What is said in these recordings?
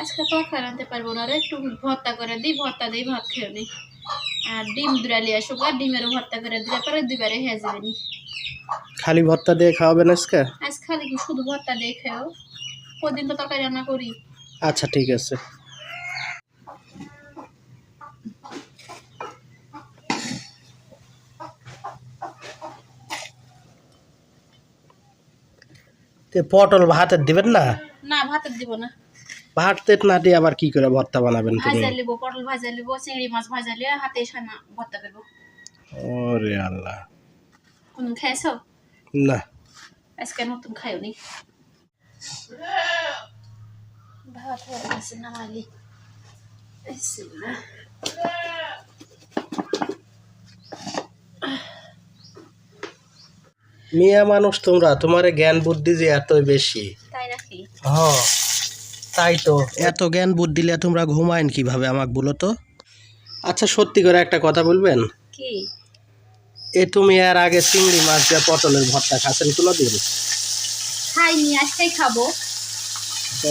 আজকে তরকারি আনতে পারব না রে। একটু ভর্তা করে দিই ভর্তা দিই ভাত খেয়ে নি। আর ডিম দুরালি আসুক আর ডিমেরও ভর্তা করে দিলে পরে দুবারে হয়ে যাবে নি খালি ভর্তা দিয়ে খাওয়াবেন আজকে? আজ খালি কি শুধু ভর্তা দিয়ে খেয়েও কদিন তো তরকারি রান্না করি। আচ্ছা ঠিক আছে। তে পটল ভাতের দিবেন না? না ভাতের দিব না। ভাতের না দিয়ে আবার কি করে ভর্তা বানাবেন তুমি? ভাজা লিবো পটল ভাজা লিবো চিংড়ি মাছ ভাজা লিয়ে হাতে সানা ভর্তা করব। ওরে আল্লাহ। কোন খাইছ? না। আজকে নতুন খাইও নি। ভাত হয়ে গেছে নামালি। বিসমিল্লাহ। মিয়া মানুষ তোমরা তোমার জ্ঞান বুদ্ধি যে এতই বেশি। তাই নাকি? হ তাই তো। এত জ্ঞান বুদ্ধি দিলে তোমরা ঘুমাইন কীভাবে আমাকে বলো তো? আচ্ছা সত্যি করে একটা কথা বলবেন? কি? এ তুমি এর আগে চিংড়ি মাছ দিয়ে পটলের ভর্তা খাচ্ছেন কোনোদিন খাইনি আজকেই খাব।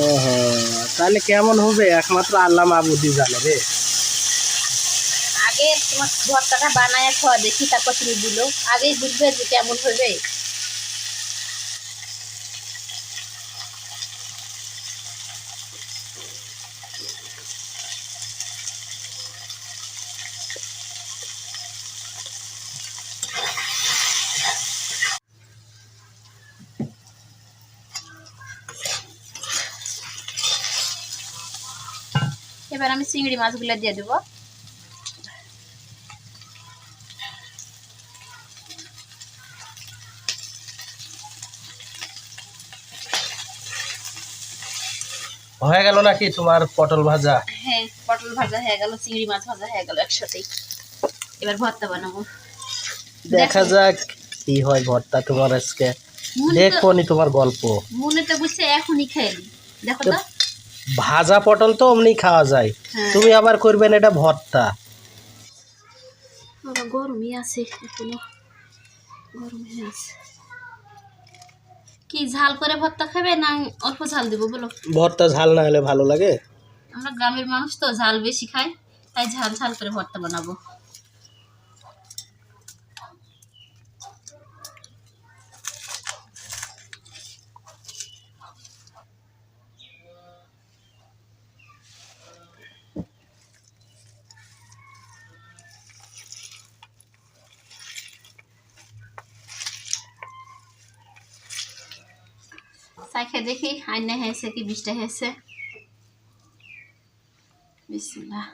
ওহো, তাহলে কেমন হবে? একমাত্র আল্লাহ মাবুদি জানে রে। আগে তোমার ভর্তাটা বানায় খাওয়া দেখি তারপর তুমি দিলো। আগেই বুঝবে যে কেমন হবে। এবার আমি চিংড়ি মাছগুলো দিয়ে দেবো। হয়ে গেল নাকি তোমার পটল ভাজা? হ্যাঁ পটল ভাজা হয়ে গেল চিংড়ি মাছ ভাজা হয়ে গেল একসাথেই। এবার ভর্তা বানাবো। দেখা যাক কি হয় ভর্তা তোমার আজকে। নি তোমার গল্প। মনে তো বুঝছে এখনই খেয়ে দেখো তো। ভাজা পটল তো অমনি খাওয়া যায়। হ্যাঁ। তুমি আবার করবেন এটা ভর্তা। গরমই আছে এখনও। গরমই আছে কি ঝাল করে ভর্তা খাবে না অল্প ঝাল দেবো বলো? ভর্তা ঝাল না হলে ভালো লাগে। আমরা গ্রামের মানুষ তো ঝাল বেশি খাই তাই ঝাল ঝাল করে ভর্তা বানাবো। চাইখে দেখি আইনা হয়েছে কি বৃষ্টি হয়েছে বিসমিল্লাহ